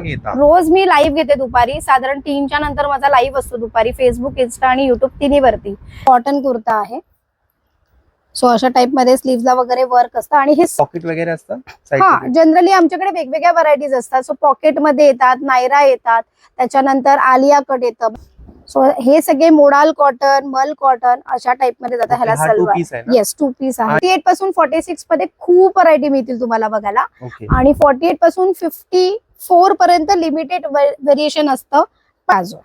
पण येता रोज मी लाईव्ह घेते दुपारी. साधारण तीनच्या नंतर माझा लाईव्ह असतो दुपारी. फेसबुक इन्स्टा आणि युट्यूब तिन्हीवरती. कॉटन कुर्ता आहे. सो अशा टाइपमध्ये स्लीव्हला वगैरे वर्क असतं. आणि हे पॉकेट वगैरे असतं? हा जनरली आमच्याकडे वेगवेगळ्या व्हरायटीज असतात. सो पॉकेटमध्ये येतात नायरा येतात. त्याच्यानंतर आलिया कट येतं. सो हे सगळे मोडाल कॉटन मल कॉटन अशा टाइपमध्ये जातात. ह्याला सलवार? येस टू पीस आहे. एटपासून फोर्टी सिक्समध्ये खूप व्हरायटी मिळतील तुम्हाला बघायला. आणि फोर्टी एटपासून फिफ्टी फोर पर्यंत लिमिटेड व्हेरिएशन असतं प्लाझो.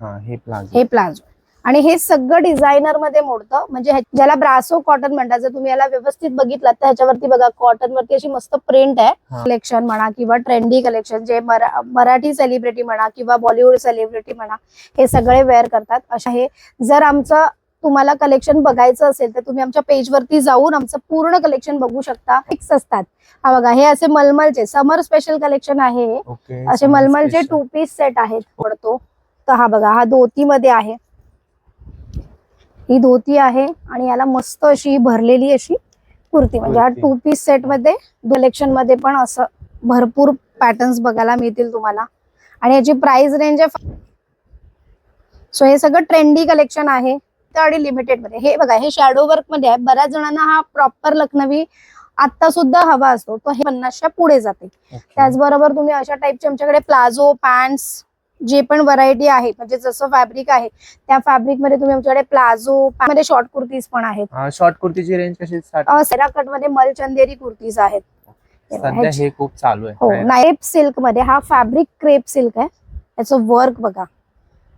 हा प्लाझो. हे प्लाझो. आणि हे सगळं डिझायनरमध्ये मोडतं. म्हणजे ज्याला ब्रासो कॉटन म्हणतात जर तुम्ही याला व्यवस्थित बघितलं तर ह्याच्यावरती बघा कॉटन वरती अशी मस्त प्रिंट आहे. कलेक्शन म्हणा किंवा ट्रेंडी कलेक्शन जे मरा- मराठी सेलिब्रिटी म्हणा किंवा बॉलिवूड सेलिब्रिटी म्हणा हे सगळे वेअर करतात. अशा हे जर आमचं तुम्हाला कलेक्शन बघायचं असेल तर तुम्ही आमच्या पेजवरती जाऊन आमचं पूर्ण कलेक्शन बघू शकता. फिक्स असतात. हा बघा हे असे मलमलचे समर स्पेशल कलेक्शन आहे हे. असे मलमलचे टू पीस सेट आहेत पडतो. तर हा बघा हा धोती मध्ये आहे. ही धोती आहे आणि याला मस्त अशी भरलेली अशी कुर्ती. म्हणजे हा. टू पीस सेटमध्ये कलेक्शनमध्ये पण असं भरपूर पॅटर्न्स बघायला मिळतील तुम्हाला. आणि याची प्राइस रेंज आहे सो हे सगळं ट्रेंडी कलेक्शन आहे. आणि लिमिटेडमध्ये. हे बघा हे शॅडो वर्कमध्ये आहे. बऱ्याच जणांना हा प्रॉपर लखनवी आता सुद्धा हवा असतो. तो हे पन्नासच्या पुढे जाते. त्याचबरोबर तुम्ही अशा टाईपचे आमच्याकडे प्लाझो पॅन्ट्स जे पण व्हरायटी आहे म्हणजे जसं फॅब्रिक आहे त्या फॅब्रिकमध्ये तुम्ही आमच्याकडे प्लाझो मध्ये शॉर्ट कुर्तीज पण आहेत. शॉर्ट कुर्तीची रेंज कशी सेरा कटमध्ये मलचंदेरी कुर्तीज आहेत. हे खूप चालू हो आहे नाईप सिल्कमध्ये हा फॅब्रिक क्रेप सिल्क आहे. त्याचं वर्क बघा.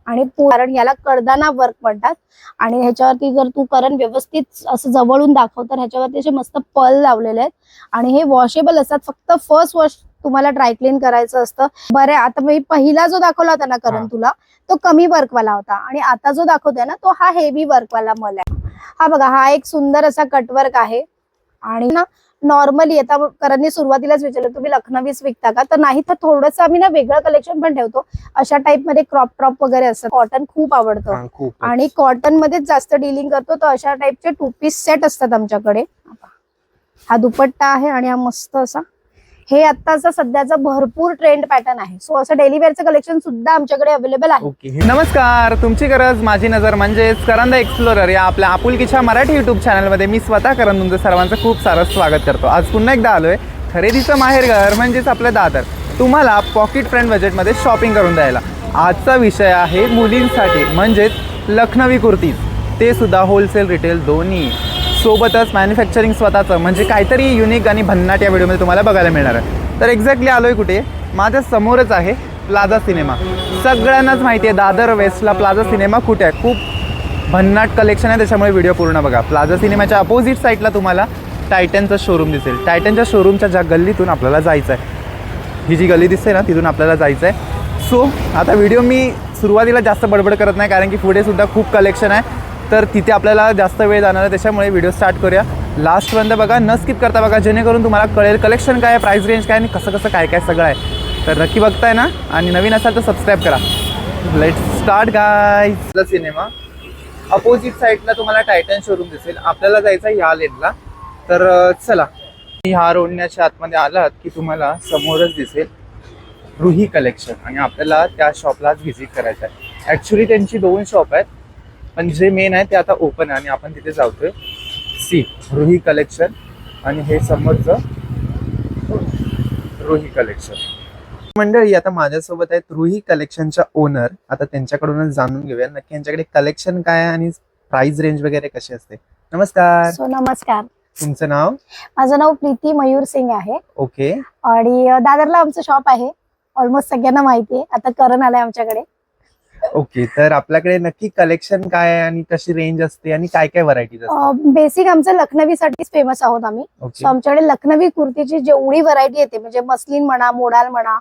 आणि कारण याला कडदाना वर्क म्हणतात. आणि ह्याच्यावरती जर तू कारण व्यवस्थित असं जवळून दाखव तर ह्याच्यावरती असे मस्त पल लावलेले आहेत. आणि हे वॉशेबल असतात. फक्त फर्स्ट वॉश तुम्हाला ड्रायक्लीन करायचं असतं. बरं आता मी पहिला जो दाखवला होता ना. करण तुला तो कमी वर्कवाला होता. आणि आता जो दाखवतोय ना तो हा हेवी वर्कवाला मल आहे. हा बघा हा एक सुंदर असा कटवर्क आहे. आणि ना नॉर्मली आता करणनी सुरुवातीलाच विचारलं तुम्ही लखनवीच विकता का? तर नाही तर थोडंसं आम्ही ना वेगळं कलेक्शन पण ठेवतो. अशा टाइपमध्ये क्रॉप ट्रॉप वगैरे असतं कॉटन खूप आवडतं. आणि कॉटन मध्येच जास्त डीलिंग करतो तर अशा टाइपचे टू पीस सेट असतात आमच्याकडे. हा दुपट्टा आहे आणि हा मस्त असा हे आत्ताचा सध्याचा भरपूर ट्रेंड पॅटर्न आहे. सो असं डेली वेअरचं कलेक्शन सुद्धा आमच्याकडे अवेलेबल आहे. ओके नमस्कार तुमची गरज माझी नजर म्हणजेच करंदा एक्सप्लोरर या आपल्या आपुलकीच्या मराठी युट्यूब चॅनलमध्ये मी स्वतः करंद तुमचं सर्वांचं खूप सारं स्वागत करतो. आज पुन्हा एकदा आलोय खरेदीचं माहेरघर म्हणजेच आपलं दादर. तुम्हाला पॉकेट फ्रेंड बजेटमध्ये शॉपिंग करून द्यायला. आजचा विषय आहे मुलींसाठी म्हणजेच लखनवी कुर्तीज. ते सुद्धा होलसेल रिटेल दोन्ही. सोबतच मॅन्युफॅक्चरिंग स्वतःचं. म्हणजे काहीतरी युनिक आणि भन्नाट या व्हिडिओमध्ये तुम्हाला बघायला मिळणार आहे. तर एक्झॅक्टली आलो आहे कुठे? माझ्या समोरच आहे प्लाझा सिनेमा सगळ्यांनाच माहिती आहे दादर वेस्टला प्लाझा सिनेमा कुठे आहे? खूप भन्नाट कलेक्शन आहे त्याच्यामुळे व्हिडिओ पूर्ण बघा. प्लाझा सिनेमाच्या अपोजिट साईडला तुम्हाला टायटनचं शोरूम दिसेल. टायटनच्या शोरूमच्या ज्या गल्लीतून आपल्याला जायचं आहे ही जी गल्ली दिसते ना तिथून आपल्याला जायचं आहे सो आता व्हिडिओ मी सुरुवातीला जास्त बडबड करत नाही कारण की पुढे सुद्धा खूप कलेक्शन आहे. तर तिथे आपल्याला जास्त वेळ जाणार आहे त्याच्यामुळे व्हिडिओ स्टार्ट करूया. लास्टपर्यंत बघा न स्किप करता बघा जेणेकरून तुम्हाला कळेल कलेक्शन काय आहे प्राईस रेंज काय आणि कसं कसं काय काय सगळं आहे. तर नक्की बघताय ना आणि नवीन असाल तर सबस्क्राईब करा. Let start guy cinema opposite साईडला तुम्हाला टायटन शोरूम दिसेल. आपल्याला जायचं आहे ह्या लेनला तर चला. चला ह्या रोडण्याच्या आतमध्ये आलात की तुम्हाला समोरच दिसेल रुही कलेक्शन आणि आपल्याला त्या शॉपलाच व्हिजिट करायचं आहे. ॲक्च्युली त्यांची दोन शॉप आहेत. पण जे मेन आहे ते आता ओपन आहे. आणि आपण तिथे जातोय. सी रुही कलेक्शन आणि हे समोरचं रुही कलेक्शन मंडळी आता माझ्यासोबत आहेत रुही कलेक्शनच्या ओनर आता त्यांच्याकडूनच जाणून घेऊया. नक्की यांच्याकडे कलेक्शन काय आहे आणि प्राइस रेंज वगैरे कशी असते? नमस्कार. सो नमस्कार. तुमचं नाव? माझं नाव प्रीती मयूर सिंग आहे. ओके आणि दादरला आमचं शॉप आहे. ऑलमोस्ट सगळ्यांना माहिती आहे. आता करण आलाय आमच्याकडे. ओके तर आपल्याकडे नक्की कलेक्शन काय आहे आणि कशी रेंज असते आणि काय काय व्हरायटीज असतात? बेसिक आमचं लखनवीसाठीच फेमस आहोत आम्ही. सो आमच्याकडे लखनवी कुर्तीची जेवढी व्हरायटी येते म्हणजे मस्लिन म्हणा मोडाल म्हणा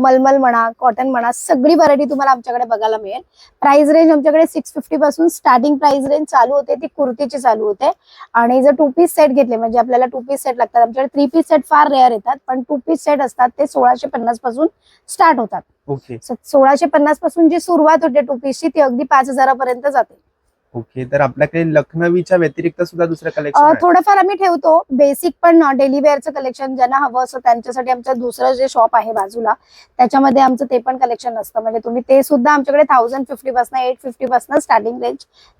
मलमल म्हणा कॉटन म्हणा सगळी व्हरायटी तुम्हाला आमच्याकडे बघायला मिळेल. प्राइस रेंज आमच्याकडे सिक्स फिफ्टी पासून स्टार्टिंग प्राइस रेंज चालू होते ती कुर्तीची चालू होते. आणि जर टू पीस सेट घेतले म्हणजे आपल्याला टू पीस सेट लागतात. आमच्याकडे थ्री पीस सेट फार रेअर येतात पण टू पीस सेट असतात ते सोळाशे पन्नासपासून स्टार्ट होतात. ओके सोळाशे पन्नासपासून जी सुरुवात होते टू पीसची ती अगदी पाच हजारापर्यंत जाते. ओके तर आपल्याकडे लखनवीच्या व्यतिरिक्त सुद्धा दुसरं अ, कलेक्शन थोडंफार आम्ही ठेवतो. बेसिक पण डेली वेअरचं कलेक्शन ज्यांना हवं असं त्यांच्यासाठी आमचं दुसरं जे शॉप आहे बाजूला त्याच्यामध्ये आमचं ते पण कलेक्शन असतं. म्हणजे तुम्ही ते सुद्धा आमच्याकडे थाउजंड फिफ्टी पासून एट फिफ्टी पासून स्टार्टिंग रेंज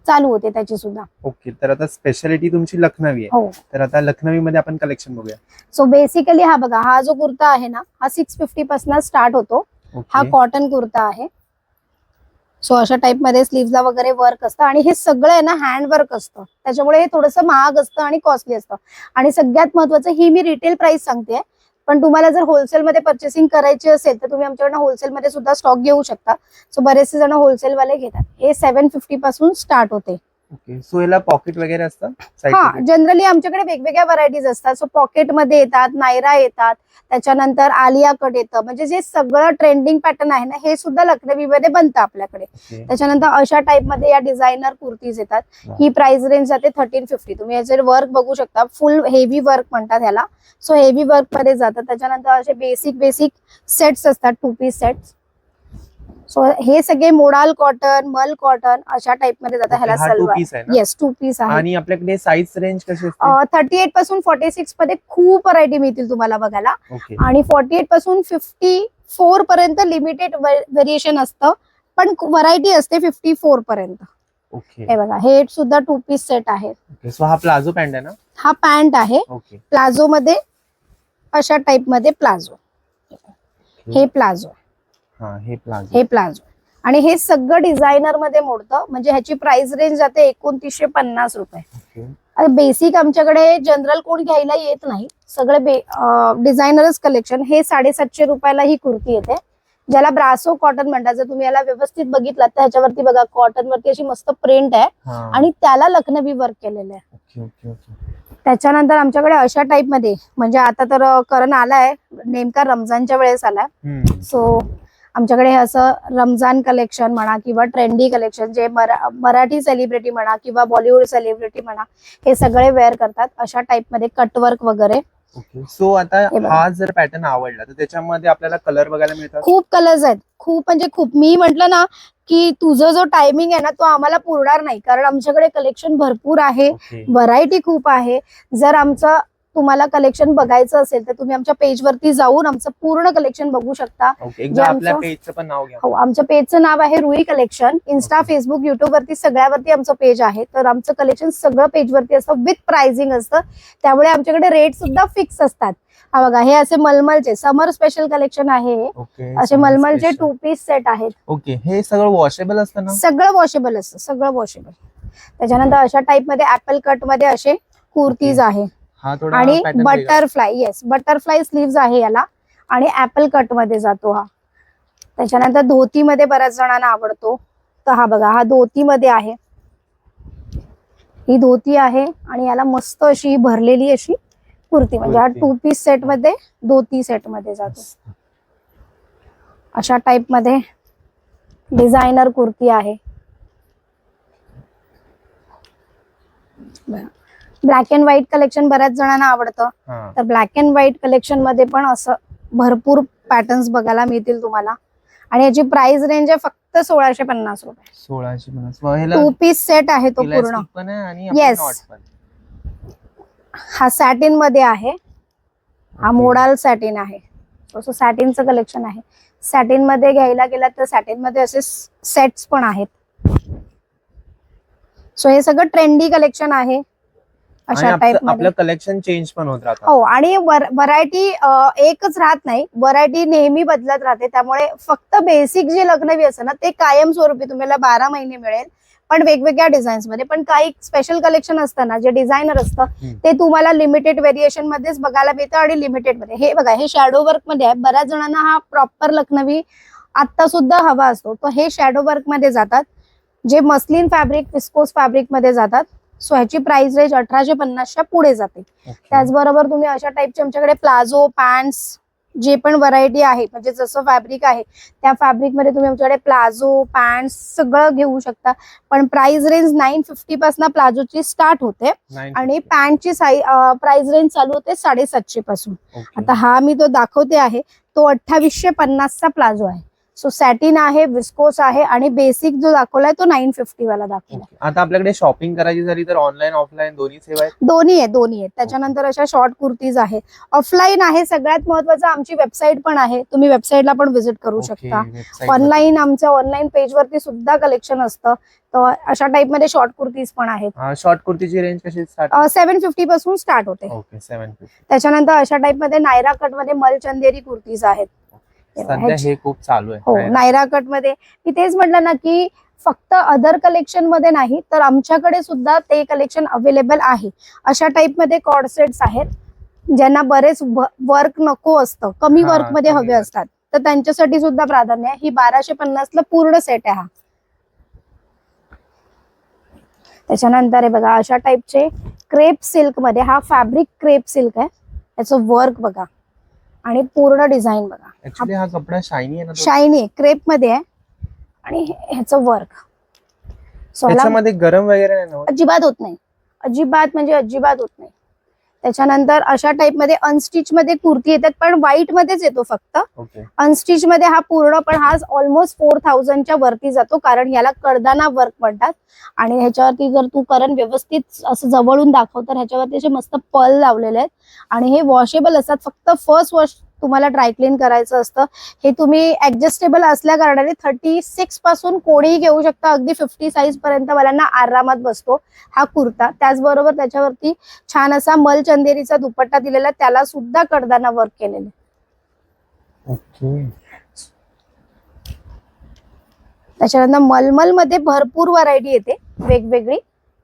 चालू होते त्याची सुद्धा. ओके तर आता स्पेशालिटी तुमची लखनवी आहे. हो. तर आता लखनवी मध्ये आपण कलेक्शन बघूया. सो बेसिकली हा बघा हा जो कुर्ता आहे ना हा सिक्स फिफ्टी पासून स्टार्ट होतो. हा ओके. कॉटन कुर्ता आहे. सो अशा टाइपमध्ये स्लीव्हला वगैरे वर्क असतं. आणि हे सगळं आहे ना हँडवर्क असतं. त्याच्यामुळे हे थोडंसं महाग असतं आणि कॉस्टली असतं. आणि सगळ्यात महत्वाचं ही मी रिटेल प्राइस सांगते पण तुम्हाला जर होलसेलमध्ये परचेसिंग करायची असेल तर तुम्ही आमच्याकडनं होलसेलमध्ये सुद्धा स्टॉक घेऊ शकता. सो बरेचसे जण होलसेल वाले घेतात. हे सेव्हन फिफ्टी पासून स्टार्ट होते. ओके. सो याला पॉकेट वगैरे असतं? Side हा? जनरली आमच्याकडे वेगवेगळ्या व्हरायटीज असतात. सो पॉकेटमध्ये येतात नायरा येतात त्याच्यानंतर आलिया कट येतं. म्हणजे जे सगळं ट्रेंडिंग पॅटर्न आहे ना हे सुद्धा लखनवी मध्ये बनतं आपल्याकडे. त्याच्यानंतर अशा टाइपमध्ये या डिझायनर कुर्तीज येतात. ही प्राइस रेंज जाते थर्टीन फिफ्टी तुम्ही याचे वर्क बघू शकता. फुल हेवी वर्क म्हणतात ह्याला सो हेवी वर्कमध्ये जातात. त्याच्यानंतर असे बेसिक बेसिक सेट्स असतात टू पीस सेट्स सो हे सगळे मोडाल कॉटन मल कॉटन अशा टाइपमध्ये जातात ह्याला सलवार. पीस आहे ना? येस टू पीस आहे. आणि आपल्याकडे साईज रेंज कशी थर्टी एटपासून फोर्टी सिक्समध्ये खूप व्हरायटी मिळतील तुम्हाला बघायला. आणि फोर्टी एटपासून फिफ्टी फोर पर्यंत लिमिटेड व्हेरिएशन असतं. पण व्हरायटी असते फिफ्टी फोर पर्यंत. ओके हे बघा हे सुद्धा टू पीस सेट आहे. सो हा प्लाझो पॅन्ट आहे ना? हा पॅन्ट आहे. प्लाझो मध्ये अशा टाइपमध्ये प्लाझो. हे प्लाझो. हा हे प्लाझो हे प्लाझो आणि हे सगळं डिझायनरमध्ये मोडतं. म्हणजे ह्याची प्राइस रेंज जाते एकोणतीसशे पन्नास रुपये. बेसिक आमच्याकडे जनरल कोण घ्यायला येत नाही. सगळे डिझायनरच कलेक्शन हे साडेसातशे रुपयाला ही कुर्ती येते. ज्याला ब्रासो कॉटन म्हणतात. जर तुम्ही याला व्यवस्थित बघितलं तर ह्याच्यावरती बघा कॉटन वरती अशी मस्त प्रिंट आहे. आणि त्याला लखनवी वर्क केलेलं आहे. त्याच्यानंतर आमच्याकडे अशा टाइपमध्ये. म्हणजे आता तर करण आलाय. नेमका रमजानच्या वेळेस आलाय. सो आमच्याकडे हे असं रमजान कलेक्शन म्हणा किंवा ट्रेंडी कलेक्शन जे मरा- मराठी सेलिब्रिटी म्हणा किंवा बॉलिवूड सेलिब्रिटी म्हणा हे सगळे वेअर करतात. अशा टाइपमध्ये कटवर्क वगैरे. ओके सो आता हे जर पॅटर्न आवडला तर त्याच्यामध्ये आपल्याला कलर बघायला मिळतात? खूप कलर्स आहेत. खूप म्हणजे खूप. मी म्हंटल ना की तुझं जो टायमिंग आहे ना तो आम्हाला पुरणार नाही. कारण आमच्याकडे कलेक्शन भरपूर आहे. व्हरायटी खूप आहे. जर आमचं तुम्हाला कलेक्शन बघायचं असेल तर तुम्ही आमच्या पेजवरती जाऊन आमचं पूर्ण कलेक्शन बघू शकता. जे आपल्या आमचं- पेजचं पण नाव घ्या. हो आमच्या पेजचं नाव आहे Rui collection Insta. Facebook YouTube वरती सगळ्यावरती आमचं पेज आहे. तर आमचं कलेक्शन सगळं पेजवरती असतं विथ प्राइसिंग असतं. त्यामुळे आमच्याकडे रेट सुद्धा फिक्स असतात. हा बघा हे असे मलमलचे समर स्पेशल कलेक्शन आहे. हे. ओके असे मलमलचे टू पीस सेट आहेत. ओके हे सगळं वॉशेबल असतं ना? सगळं वॉशेबल असतं सगळं वॉशेबल त्याच्यानंतर अशा टाइपमध्ये ऍपल कटमध्ये असे कुर्तीज आहे. आणि. बटरफ्लाय येस बटरफ्लाय स्लीव्ज आहे याला. आणि ऍपल कटमध्ये जातो हा. त्याच्यानंतर धोतीमध्ये बऱ्याच जणांना आवडतो. तर हा बघा हा धोतीमध्ये आहे. ही धोती आहे आणि याला मस्त अशी भरलेली अशी कुर्ती. म्हणजे हा. टू पीस सेटमध्ये धोती सेटमध्ये जातो. अशा टाइपमध्ये डिझायनर कुर्ती आहे. ब्लॅक अँड व्हाईट कलेक्शन बऱ्याच जणांना आवडतं. तर ब्लॅक अँड व्हाईट कलेक्शनमध्ये पण असं भरपूर पॅटर्न्स बघायला मिळतील तुम्हाला. आणि याची प्राइस रेंज आहे फक्त सोळाशे पन्नास रुपये. सोळाशे पन्नास. टू पीस सेट आहे तो पूर्ण. पण हा सॅटिनमध्ये आहे. हा. मोडाल सॅटिन आहे. तसं सॅटिनचं कलेक्शन आहे. सॅटिनमध्ये घ्यायला गेला तर सॅटिनमध्ये असे सेट्स पण आहेत. सो हे सगळं ट्रेंडी कलेक्शन आहे. अशा आपलं- टाइप आपलं कलेक्शन चेंज पण होत राहतं. हो आणि व्हरायटी एकच राहत नाही. व्हरायटी नेहमी बदलत राहते. त्यामुळे फक्त बेसिक जे लग्नवी असतं ना ते कायमस्वरूपी तुम्हाला बारा महिने मिळेल. पण वेगवेगळ्या डिझाईन्समध्ये. पण काही स्पेशल कलेक्शन असतं ना जे डिझायनर असतं. ते तुम्हाला लिमिटेड व्हेरिएशन मध्येच बघायला मिळतं आणि लिमिटेडमध्ये. हे बघा हे शॅडो वर्कमध्ये आहे. बऱ्याच जणांना हा प्रॉपर लखनवी आता सुद्धा हवा असतो. तर हे शॅडो वर्कमध्ये जातात. जे मस्लिन फॅब्रिक विस्कोस फॅब्रिकमध्ये जातात. सो ह्याची प्राइस रेंज अठराशे पन्नासच्या पुढे जाते. त्याचबरोबर तुम्ही अशा टाईपचे आमच्याकडे प्लाझो पॅन्ट्स जे पण व्हरायटी आहे म्हणजे जसं फॅब्रिक आहे त्या फॅब्रिकमध्ये तुम्ही आमच्याकडे प्लाझो पॅन्ट सगळं घेऊ शकता. पण प्राइस रेंज नाईन फिफ्टी पासून प्लाझोची स्टार्ट होते. आणि पॅन्टची साई प्राइस रेंज चालू होते साडेसातशे पासून. आता हा मी तो दाखवते आहे. तो अठ्ठावीसशे पन्नासचा प्लाझो आहे. सो सॅटिन आहे विस्कोस आहे आणि बेसिक जो दाखवलाय तो नाईन फिफ्टी वाला दाखवलाय. आता आपल्याकडे शॉपिंग करायची झाली तर ऑनलाईन ऑफलाईन दोन्ही सेवा आहेत? दोन्ही आहे दोन्ही आहेत. त्याच्यानंतर अशा शॉर्ट कुर्तीज आहेत. ऑफलाईन आहे सगळ्यात महत्वाचं आमची वेबसाईट पण आहे. तुम्ही वेबसाईटला पण व्हिजिट करू शकता. ऑनलाईन आमच्या ऑनलाईन पेजवरती सुद्धा कलेक्शन असतं. तर अशा टाइपमध्ये शॉर्ट कुर्तीज पण आहेत. शॉर्ट कुर्तीची रेंज कशी स्टार्ट सेव्हन फिफ्टी पासून स्टार्ट होते. त्याच्यानंतर अशा टाइपमध्ये नायरा कटमध्ये मलचंदेरी कुर्तीज आहेत. सध्या हे खूप चालू हो आहे नायरा कटमध्ये. मी तेच म्हटलं ना की फक्त अदर कलेक्शनमध्ये नाही तर आमच्याकडे सुद्धा ते कलेक्शन अवेलेबल आहे. अशा टाइपमध्ये कॉर्डसेट्स आहेत ज्यांना बरेच वर्क नको असतं. कमी हा, वर्कमध्ये हवे. असतात. तर त्यांच्यासाठी सुद्धा प्राधान्य आहे. ही बाराशे पन्नास ला पूर्ण सेट आहे हा. त्याच्यानंतर आहे बघा अशा टाईपचे क्रेप सिल्कमध्ये हा फॅब्रिक क्रेप सिल्क आहे. याचं वर्क बघा. आणि पूर्ण डिझाईन बघा. ऍक्च्युली हा कपडा शायनी आहे ना तो. शायनी क्रेपमध्ये आहे. आणि हे- ह्याचं वर्क सो ह्याला त्याच्यामध्ये गरम वगैरे नाही ना होत? अजिबात होत नाही. अजिबात म्हणजे अजिबात होत नाही. त्याच्यानंतर अशा टाइपमध्ये अनस्टिच मध्ये कुर्ती येतात पण व्हाईट मध्येच येतो फक्त. अनस्टिच मध्ये हा पूर्ण पण हा ऑलमोस्ट फोर थाउजंडच्या वरती जातो कारण याला कडदाना वर्क म्हणतात. आणि ह्याच्यावरती जर तू करण व्यवस्थित असं जवळून दाखव तर ह्याच्यावरती असे मस्त पल लावलेले आहेत. आणि हे वॉशेबल असतात फक्त फर्स्ट वॉश तुम्हाला ड्राय क्लीन करायचं असतं. हे तुम्ही ऍडजस्टेबल असल्या कारणाने थर्टी सिक्सपासून कोणीही घेऊ शकता. अगदी फिफ्टी साईज पर्यंत वाल्यांना आरामात बसतो हा कुर्ता. त्याचबरोबर त्याच्यावरती छान असा मलचंदेरीचा दुपट्टा दिलेला त्याला सुद्धा कडदाना वर्क केलेले. त्याच्यानंतर मलमलमध्ये भरपूर व्हरायटी येते. वेगवेगळी.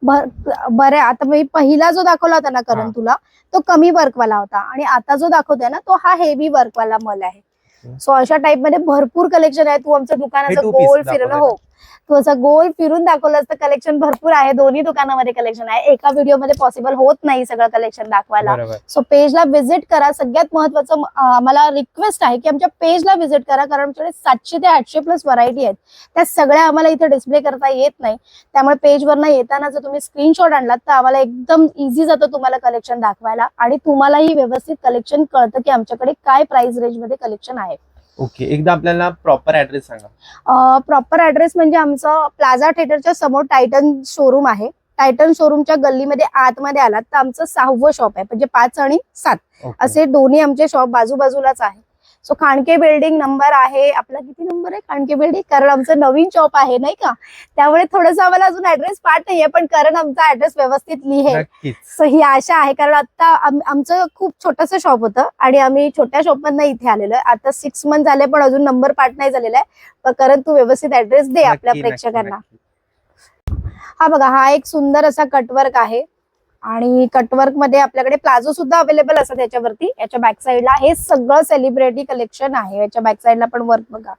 बऱ्या आता मी पहिला जो दाखवला होता ना. करण तुला तो कमी वर्क वाला होता. आणि आता जो दाखवतोय ना तो हा हेवी वर्क वाला मल आहे. सो अशा टाइपमध्ये भरपूर कलेक्शन आहे तू आमचं दुकान असं two piece गोल दाखवलंय हो. तू असं गोल फिरून दाखवलं असतं. कलेक्शन भरपूर आहे. दोन्ही दुकानामध्ये कलेक्शन आहे. एका व्हिडिओमध्ये पॉसिबल होत नाही सगळं कलेक्शन दाखवायला. सो पेजला व्हिजिट करा. सगळ्यात महत्वाचं म- अं, आम्हाला रिक्वेस्ट आहे की आमच्या पेजला व्हिजिट करा. कारण आमच्याकडे सातशे ते आठशे प्लस व्हरायटी आहेत. त्या सगळ्या आम्हाला इथे डिस्प्ले करता येत नाही. त्यामुळे पेजवरनं येताना जर तुम्ही स्क्रीनशॉट आणलात तर आम्हाला एकदम इझी जातं तुम्हाला कलेक्शन दाखवायला. आणि तुम्हालाही व्यवस्थित कलेक्शन कळतं की आमच्याकडे काय प्राइस रेंजमध्ये कलेक्शन आहे. ओके एकदा आपल्याला प्रॉपर ऍड्रेस सांगा. प्रॉपर ऍड्रेस म्हणजे आमचं प्लाझा थिएटरच्या समोर टायटन शोरूम आहे. टायटन शोरूमच्या गल्लीमध्ये आतमध्ये आलात तर आमचं सहावं शॉप आहे म्हणजे पाच आणि सात. असे दोन्ही आमचे शॉप बाजूबाजूलाच आहे. सो खांडके बिल्डिंग नंबर आहे. आपला किती नंबर आहे? खांडके बिल्डिंग कारण आमचं नवीन शॉप आहे नाही का? त्यामुळे थोडंसं आम्हाला अजून ऍड्रेस पाठ नाहीये पण कारण आमचा ऍड्रेस व्यवस्थित लिहे सो ही आशा आहे कारण आता आम- आमचं खूप छोटंसं शॉप होतं आणि आम्ही छोट्या शॉपमधनं इथे आलेलो आहे. आता सिक्स मंथ झाले पण अजून नंबर पाठ नाही झालेला आहे. पण कारण तू व्यवस्थित ऍड्रेस दे आपल्या प्रेक्षकांना. हा बघा हा एक सुंदर असा कटवर्क आहे. आणि कटवर्कमध्ये आपल्याकडे प्लाझो सुद्धा अवेलेबल असतात याच्यावरती. याच्या बॅक साईडला हे सगळं सेलिब्रिटी कलेक्शन आहे. याच्या बॅक साईडला पण वर्क बघा.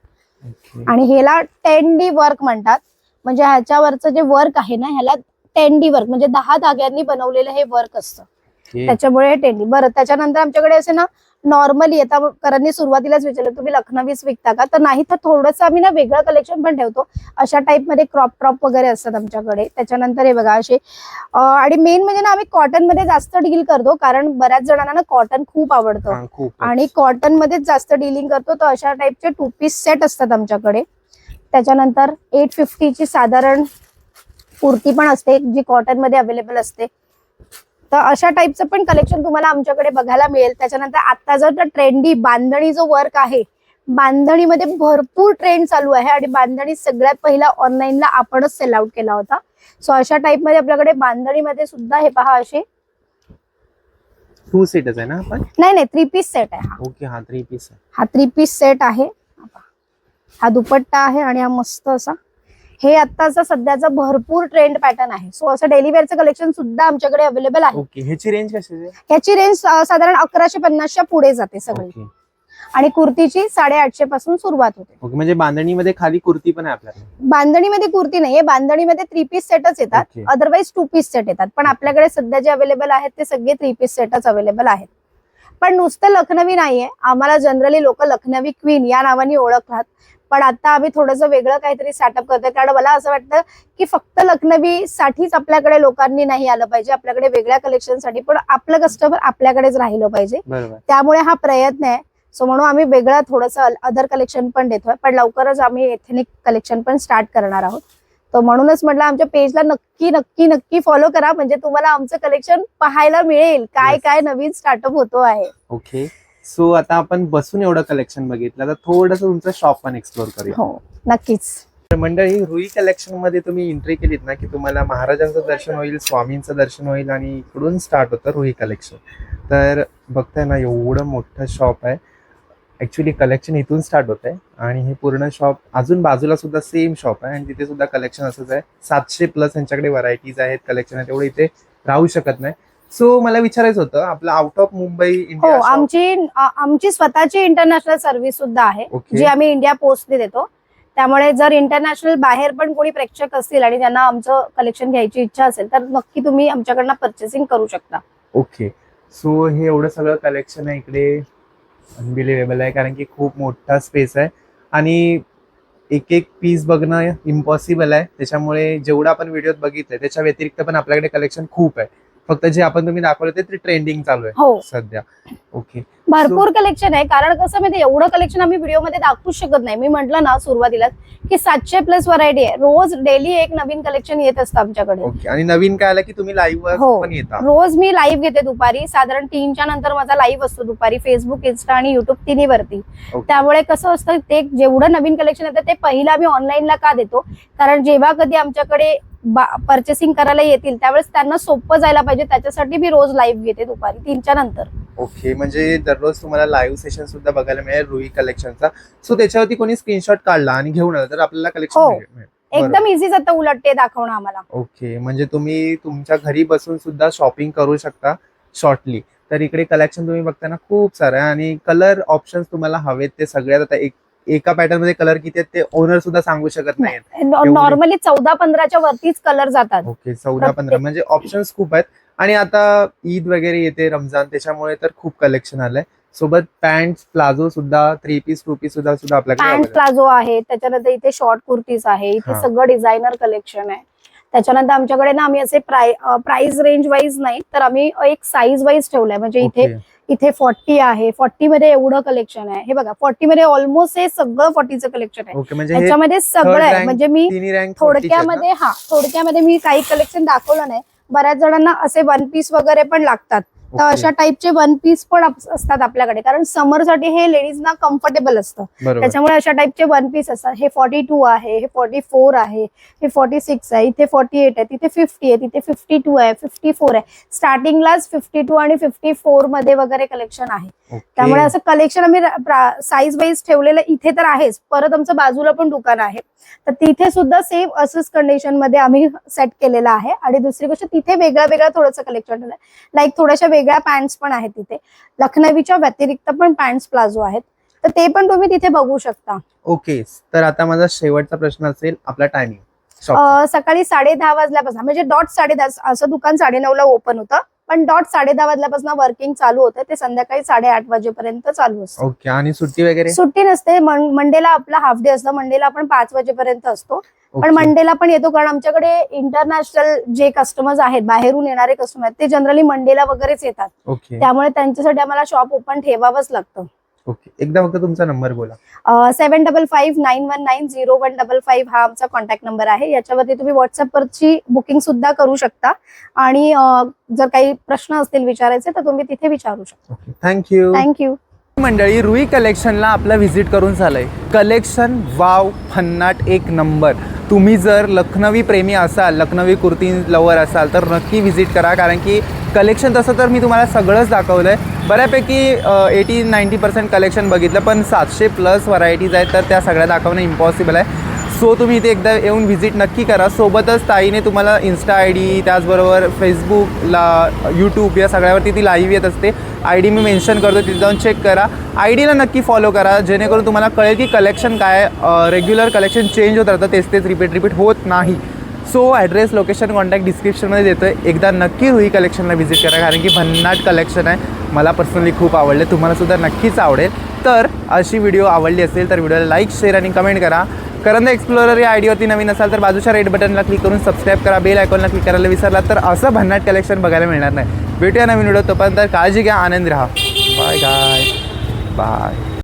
आणि ह्याला टेन डी वर्क म्हणतात. म्हणजे ह्याच्यावरचं जे वर्क आहे ना ह्याला टेन डी वर्क म्हणजे दहा धाग्यांनी बनवलेलं हे वर्क असतं. त्याच्यामुळे हे टेंडी बरं त्याच्यानंतर आमच्याकडे असे ना नॉर्मली आता करणनी सुरुवातीलाच विचारलं तुम्ही लखनवीच विकता का? तर नाही तर थोडंसं आम्ही ना वेगळं कलेक्शन पण ठेवतो. अशा टाइपमध्ये क्रॉप ट्रॉप वगैरे असतात आमच्याकडे. त्याच्यानंतर हे बघा असे आणि मेन म्हणजे ना आम्ही कॉटनमध्ये जास्त डील करतो कारण बऱ्याच जणांना ना कॉटन खूप आवडतं. आणि कॉटन मध्येच जास्त डीलिंग करतो तर अशा टाईपचे टू पीस सेट असतात आमच्याकडे. त्याच्यानंतर एट फिफ्टीची साधारण कुर्ती पण असते जी कॉटनमध्ये अवेलेबल असते. तर अशा टाईपचं पण कलेक्शन तुम्हाला आमच्याकडे बघायला मिळेल. त्याच्यानंतर आता जर ट्रेंडी बांधणी जो वर्क आहे बांधणीमध्ये भरपूर ट्रेंड चालू आहे आणि बांधणी सगळ्यात पहिला ऑनलाईनला आपणच सेल आउट केला होता. सो अशा टाईपमध्ये आपल्याकडे बांधणीमध्ये सुद्धा हे पहा असे. टू सीटच आहे ना आपण? नाही नाही थ्री पीस सेट आहे हा. ओके हा थ्री पीस हा थ्री पीस सेट आहे. हा दुपट्टा आहे आणि हा मस्त असा. हे आत्ताचा सध्याचा भरपूर ट्रेंड पॅटर्न आहे. सो असं डेली वेअरचं कलेक्शन सुद्धा आमच्याकडे अवेलेबल आहे. ओके ह्याची रेंज कशी आहे? ह्याची रेंज साधारण अकराशे पन्नासच्या पुढे जाते सगळी. ओके आणि कुर्तीची साडेआठशे पासून सुरुवात होते. ओके म्हणजे बांधणीमध्ये खाली कुर्ती पण आहे आपल्याकडे. बांधणीमध्ये कुर्ती नाहीये बांधणीमध्ये थ्री पीस सेटच येतात. अदरवाईज टू पीस सेट येतात. पण आपल्याकडे सध्या जे अवेलेबल आहेत ते सगळे थ्री पीस सेटच अवेलेबल आहेत. पण नुसतं लखनवी नाहीये. आम्हाला जनरली लोक लखनवी क्वीन या नावाने ओळखतात. पण आता आम्ही थोडंसं वेगळं काहीतरी स्टार्टअप करतोय. कारण मला असं वाटतं की फक्त लखनवी साठीच आपल्याकडे लोकांनी नाही आलं पाहिजे. आपल्याकडे वेगळ्या कलेक्शनसाठी पण आपलं कस्टमर आपल्याकडेच राहिलं पाहिजे. त्यामुळे हा प्रयत्न आहे. सो म्हणून आम्ही वेगळं थोडंसं अदर कलेक्शन पण देतोय. पण लवकरच आम्ही एथेनिक कलेक्शन पण स्टार्ट करणार आहोत. तर म्हणूनच म्हटलं आमच्या पेजला नक्की नक्की नक्की फॉलो करा. म्हणजे तुम्हाला आमचं कलेक्शन पाहायला मिळेल. काय. काय नवीन स्टार्टअप होतो आहे. ओके सो आता आपण बसून एवढं कलेक्शन बघितलं. तर थोडस तुमचं शॉप पण एक्सप्लोर करूया. हो नक्कीच. तर मंडळी रुई कलेक्शनमध्ये तुम्ही एंट्री केलीत ना की तुम्हाला महाराजांचं दर्शन होईल स्वामींचं दर्शन होईल आणि इकडून स्टार्ट होतं रुई कलेक्शन तर बघताय ना एवढं मोठं शॉप आहे. ऍक्च्युली कलेक्शन इथून स्टार्ट होत आहे आणि हे पूर्ण शॉप अजून बाजूला सुद्धा सेम शॉप आहे आणि तिथे सुद्धा कलेक्शन असंच आहे. सातशे प्लस यांच्याकडे व्हरायटीज आहेत कलेक्शन आहे तेवढे इथे राहू शकत नाही. सो मला विचारायचं होतं आपलं आउट ऑफ मुंबई हो इंडिया shop- आमची आ- आमची स्वतःची इंटरनॅशनल सर्व्हिस सुद्धा आहे ओके जी आम्ही इंडिया पोस्टने देतो. त्यामुळे जर इंटरनॅशनल बाहेर पण कोणी प्रेक्षक असतील आणि त्यांना आमचं कलेक्शन घ्यायची इच्छा असेल तर नक्की तुम्ही आमच्याकडनं परचेसिंग करू शकता. ओके सो हे एवढं सगळं कलेक्शन आहे इकडे. अनबिलिव्हेबल आहे कारण की खूप मोठा स्पेस आहे. आणि एक एक पीस बघणं इम्पॉसिबल आहे. त्याच्यामुळे जेवढं आपण व्हिडिओत बघितलंय त्याच्या व्यतिरिक्त पण आपल्याकडे कलेक्शन खूप आहे. फक्त जे आपण तुम्ही दाखवलं ते ट्रेंडिंग चालू आहे हो. सध्या. ओके भरपूर कलेक्शन आहे. कारण कसं माहिती एवढं कलेक्शन आम्ही व्हिडिओमध्ये दाखवूच शकत नाही. मी म्हंटल ना सुरुवातीला की सातशे प्लस व्हरायटी आहे. रोज डेली एक नवीन कलेक्शन येत असतं आमच्याकडे. ओके आणि नवीन काय आलं की तुम्ही लाईव्ह हो. पण येता. रोज मी लाईव्ह घेते दुपारी. साधारण तीनच्या नंतर माझा लाईव्ह असतो दुपारी. फेसबुक इन्स्टा आणि युट्यूब तिन्ही वरती. त्यामुळे कसं असतं ते जेवढं नवीन कलेक्शन येतं ते पहिलं आम्ही ऑनलाईनला का देतो? कारण जेव्हा कधी आमच्याकडे परचेसिंग करायला येतील त्यावेळेस त्यांना सोपं जायला पाहिजे. त्याच्यासाठी मी रोज लाईव्ह घेते दुपारी तीनच्या नंतर. ओके म्हणजे दररोज तुम्हाला लाईव्ह सेशन सुद्धा बघायला मिळेल रुई कलेक्शनचा सो त्याच्यावरती कोणी स्क्रीनशॉट काढला आणि घेऊन आला तर आपल्याला हो. कलेक्शन एकदम इझी जातं उलट ते दाखवणं आम्हाला. ओके म्हणजे तुम्ही तुमच्या घरी बसून सुद्धा शॉपिंग करू शकता शॉर्टली तर इकडे कलेक्शन तुम्ही बघताना खूप सारं आहे आणि कलर ऑप्शन्स तुम्हाला हवेत ते सगळ्यात. आता एक एका पॅटर्नमध्ये कलर किती आहेत ते ओनर सुद्धा सांगू शकत नाहीत. नॉर्मली चौदा पंधराच्या वरतीच कलर जातात. ओके चौदा पंधरा. म्हणजे ऑप्शन्स खूप आहेत. आणि आता ईद वगैरे येते रमजान त्याच्यामुळे तर खूप कलेक्शन आलंय. सोबत पॅन्ट प्लाझो सुद्धा थ्री पीस टू पीस सुद्धा सुद्धा आपल्याकडे पॅन्ट प्लाझो आहे. त्याच्यानंतर इथे शॉर्ट कुर्तीज आहे इथे. सगळं डिझायनर कलेक्शन आहे. त्याच्यानंतर आमच्याकडे ना आम्ही असे प्राइस रेंज वाईज नाही तर आम्ही एक साईज वाईज ठेवलंय. म्हणजे. इथे. इथे फॉर्टी आहे. फॉर्टी मध्ये एवढं कलेक्शन आहे. हे बघा फॉर्टी मध्ये ऑलमोस्ट हे सगळं फॉर्टीचं कलेक्शन आहे. ओके म्हणजे हे त्याच्यामध्ये सगळं आहे. म्हणजे मी थोडक्यामध्ये हा थोडक्यामध्ये मी काही कलेक्शन दाखवलं नाही. बऱ्याच जणांना असे वन पीस वगैरे पण लागतात. तर अशा टाईपचे वन पीस पण असतात आपल्याकडे. कारण समरसाठी हे लेडीजना कम्फर्टेबल असतं. त्याच्यामुळे अशा टाईपचे वन पीस असतात. हे फॉर्टी टू आहे हे फॉर्टी फोर आहे हे फॉर्टी सिक्स आहे इथे फॉर्टी एट आहे तिथे फिफ्टी आहे तिथे फिफ्टी टू आहे फिफ्टी फोर आहे. स्टार्टिंगलाच फिफ्टी टू आणि फिफ्टी फोरमध्ये वगैरे कलेक्शन आहे. त्यामुळे असं कलेक्शन आम्ही साईज वाईज ठेवलेलं इथे तर आहेच. परत आमचं बाजूला पण दुकान आहे. तर तिथे सुद्धा सेम असंच कंडिशनमध्ये आम्ही सेट केलेलं आहे. आणि दुसरी गोष्ट तिथे वेगळं वेगळं थोडंसं कलेक्शन लाईक थोड्याशा वेगळ्या पॅन्ट्स पण आहेत तिथे. लखनवीच्या व्यतिरिक्त पण पॅन्ट्स प्लाझो आहेत. तर ते पण तुम्ही तिथे बघू शकता. ओके तर आता माझा शेवटचा प्रश्न असेल आपला टायमिंग सकाळी साडे दहा वाजल्यापासून म्हणजे डॉट साडे दहा असं दुकान साडे ला ओपन होतं. पण डॉट साडे दहा वाजल्यापासून वर्किंग चालू होतं ते संध्याकाळी साडेआठ वाजेपर्यंत चालू असतं. ओके आणि सुट्टी वगैरे? सुट्टी नसते. मंडेला आपला हाफ डे असतं. मंडेला आपण पाच वाजेपर्यंत असतो. पण. मंडेला पण येतो कारण आमच्याकडे इंटरनॅशनल जे कस्टमर्स आहेत बाहेरून येणारे कस्टमर आहेत ते जनरली मंडेला वगैरेच येतात. त्यामुळे त्यांच्यासाठी आम्हाला शॉप ओपन ठेवावंच लागतं. ओके. एकदा फक्त तुमचा नंबर बोला. Seven double five nine one nine zero one double five हा आमचा कॉन्टॅक्ट नंबर आहे. याच्यावरती तुम्ही व्हॉट्सअपवरची बुकिंग सुद्धा करू शकता. आणि जर काही प्रश्न असतील विचारायचे तर तुम्ही तिथे विचारू शकता. थँक्यू थँक्यू मंडळी रुई कलेक्शनला आपलं व्हिजिट करून झालंय. कलेक्शन वाव फन्नाट एक नंबर तुम्ही जर लखनवी प्रेमी असाल लखनवी कुर्ती लवर असाल तर नक्की व्हिजिट करा. कारण की कलेक्शन तसं तर मी तुम्हाला सगळंच दाखवलं आहे बऱ्यापैकी एटी नाईन्टी पर्सेंट कलेक्शन बघितलं पण सातशे प्लस व्हरायटीज आहेत तर त्या सगळ्या दाखवणं इम्पॉसिबल आहे. सो तुम्ही इथे एकदा येऊन व्हिजिट नक्की करा. सोबतच ताईने तुम्हाला इन्स्टा आय डी त्याचबरोबर फेसबुकला यूट्यूब या सगळ्यावरती ती लाईव्ह येत असते. आय डी मी मेन्शन करतो तिथे जाऊन चेक करा. आय डीला नक्की फॉलो करा जेणेकरून तुम्हाला कळेल की कलेक्शन काय रेग्युलर कलेक्शन चेंज होत राहतं. तेच तेच रिपीट रिपीट होत नाही. सो ॲड्रेस लोकेशन कॉन्टॅक्ट डिस्क्रिप्शनमध्ये देतो आहे एकदा नक्की रुई कलेक्शनला व्हिजिट करा कारण की भन्नाट कलेक्शन आहे. मला पर्सनली खूप आवडले. तुम्हालासुद्धा नक्कीच आवडेल. तर अशी व्हिडिओ आवडली असेल तर व्हिडिओला लाईक शेअर आणि कमेंट करा. करंदा एक्सप्लोरर या आयडीवरती नवीन असाल तर बाजूच्या रेड बटनला क्लिक करून सबस्क्राईब करा. बेल आयकॉनला क्लिक करायला विसरला तर असं भन्नाट कलेक्शन बघायला मिळणार नाही. भेटूया नवीन व्हिडिओ तोपर्यंत काळजी घ्या आनंद राहा. बाय गाय बाय